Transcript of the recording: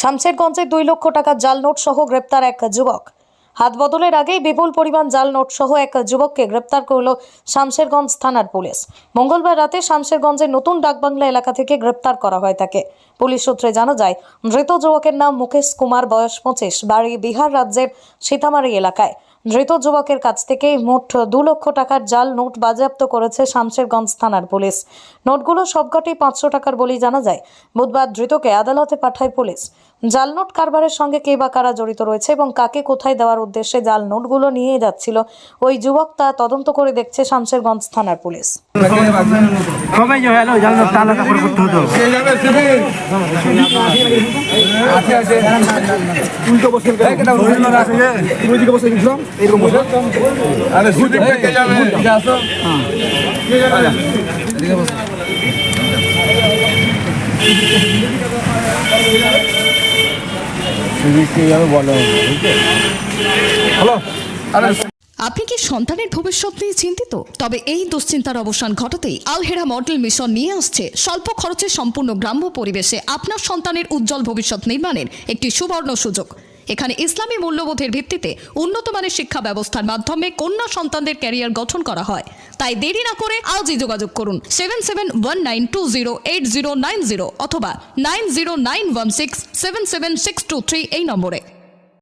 শামশেরগঞ্জে দুই লক্ষ টাকা জাল নোট সহ গ্রেপ্তার এক যুবক। হাত বদলের আগেই বিপুল পরিমাণ জাল নোট সহ এক যুবককে গ্রেপ্তার করল শামশেরগঞ্জ থানার পুলিশ। মঙ্গলবার রাতে শামশেরগঞ্জের নতুন ডাকবাংলা এলাকা থেকে গ্রেপ্তার করা হয় তাকে। পুলিশ সূত্রে জানা যায়, মৃত যুবকের নাম মুকেশ কুমার, বয়স পঁচিশ, বাড়ি বিহার রাজ্যের সীতামারি এলাকায়। ধৃত যুবকের কাছ থেকে মোট দু লক্ষ টাকার জাল নোট বাজেয়াপ্ত করেছে শামশেরগঞ্জ থানার পুলিশ। নোটগুলো সবকটি পাঁচশো টাকার বলেই জানা যায়। বুধবার ধৃতকে আদালতে পাঠায় পুলিশ। জাল নোট কারবারের সঙ্গে কে বা কারা জড়িত রয়েছে এবং কাকে কোথায় দেওয়ার উদ্দেশ্যে জাল নোটগুলো নিয়ে যাচ্ছিল, ওই যুবক তা তদন্ত করে দেখছে শামশেরগঞ্জ থানার পুলিশ। কবে যে হলো জানো তাহলে তারপরে করতে হতো। উল্টো বসে বসে গেছিলাম এরকম বসে আরে সুদীপ থেকে যাবে আসো হ্যালো আরে আপনি কি সন্তানের ভবিষ্যৎ নিয়ে চিন্তিত? তবে এই দুশ্চিন্তার অবসান ঘটাতেই আলহেরা মডেল মিশন নিয়ে আসছে স্বল্প খরচে সম্পূর্ণ গ্রাম্য পরিবেশে আপনার সন্তানের উজ্জ্বল ভবিষ্যৎ নির্মাণের একটি সুবর্ণ সুযোগ। এখানে ইসলামী মূল্যবোধের ভিত্তিতে উন্নত মানের শিক্ষা ব্যবস্থার মাধ্যমে কন্যা সন্তানদের ক্যারিয়ার গঠন করা হয়। তাই দেরি না করে আজই যোগাযোগ করুন seven seven one nine two zero eight zero nine zero অথবা nine zero nine one six seven seven six two three এই নম্বরে।